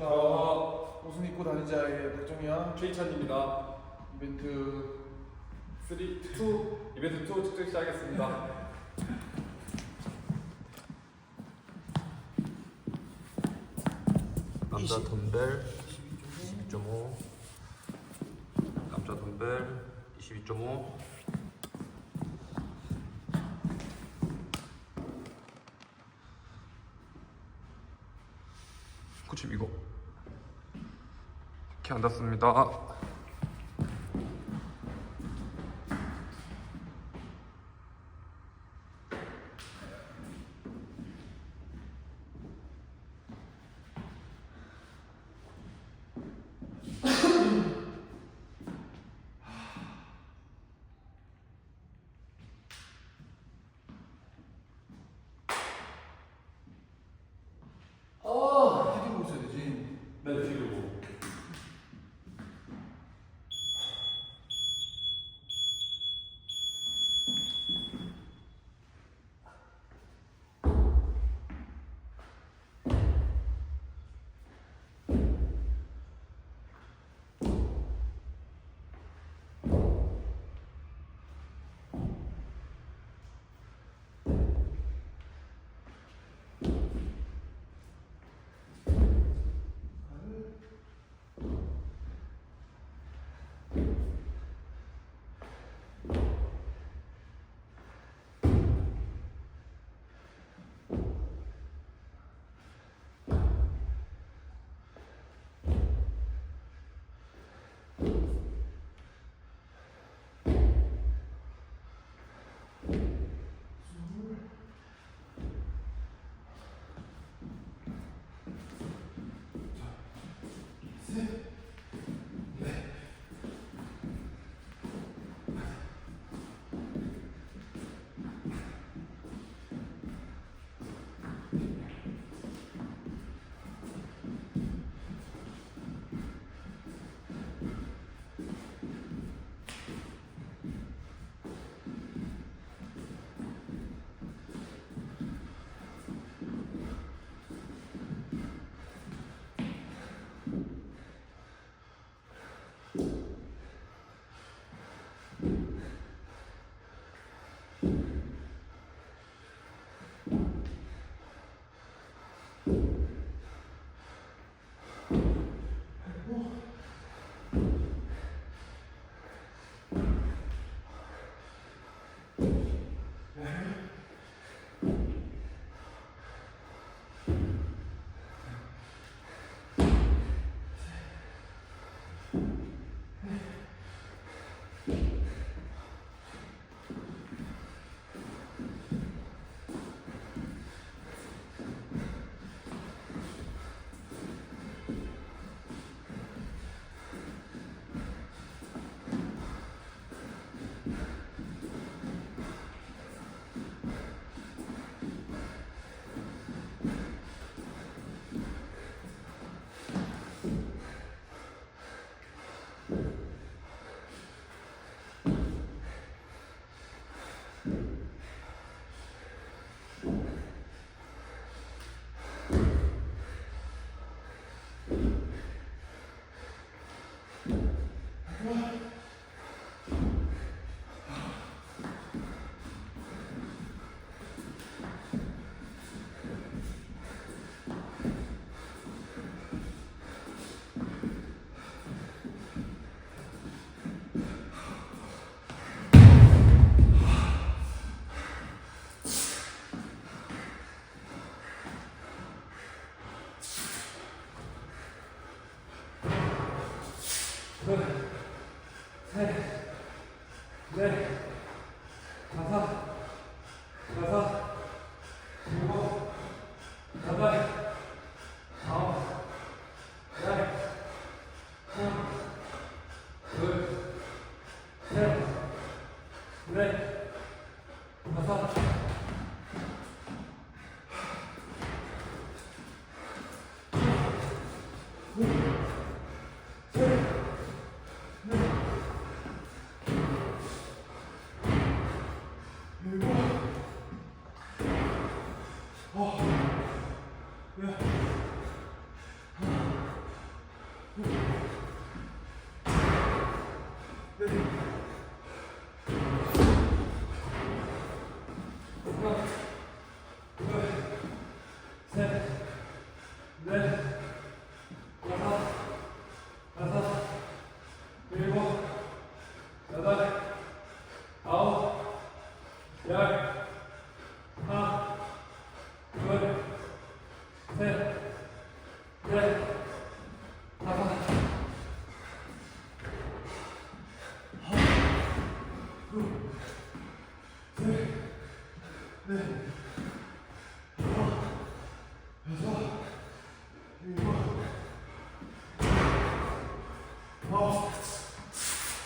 안녕하십니까. 어, 옷은 입고 다니자의 박정희야. 최희찬입니다. 이벤트 3, 2, 이벤트 2 직접 시작하겠습니다. 남자 덤벨 22.5 남자 덤벨 22.5 이렇게 앉았습니다 셋. 네. 다섯. 다섯. 일곱. 여덟. 넷. Gracias.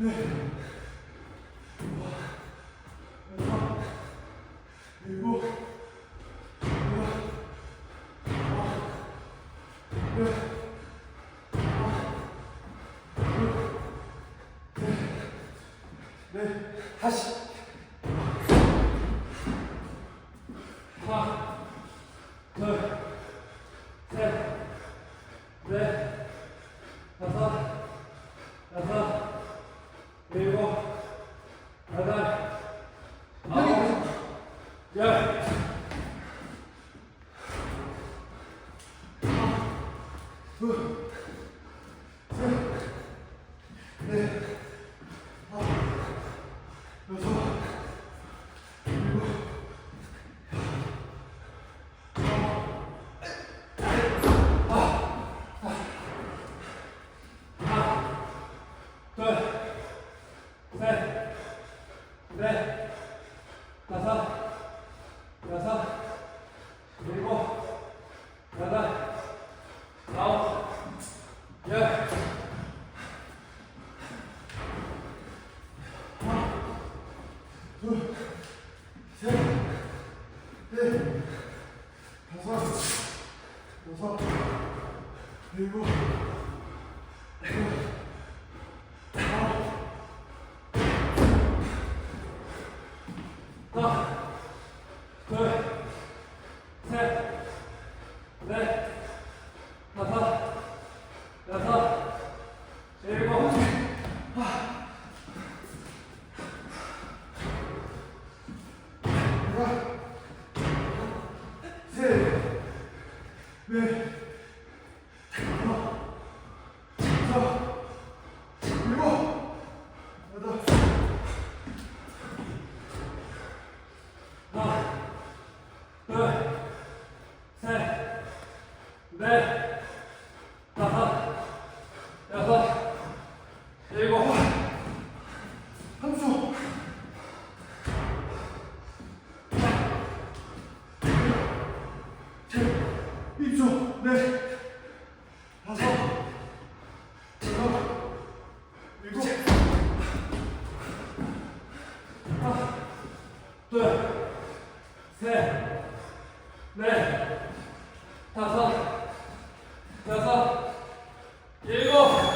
네. 다시. They will. 셋, 넷, 다섯, 여섯, 일곱.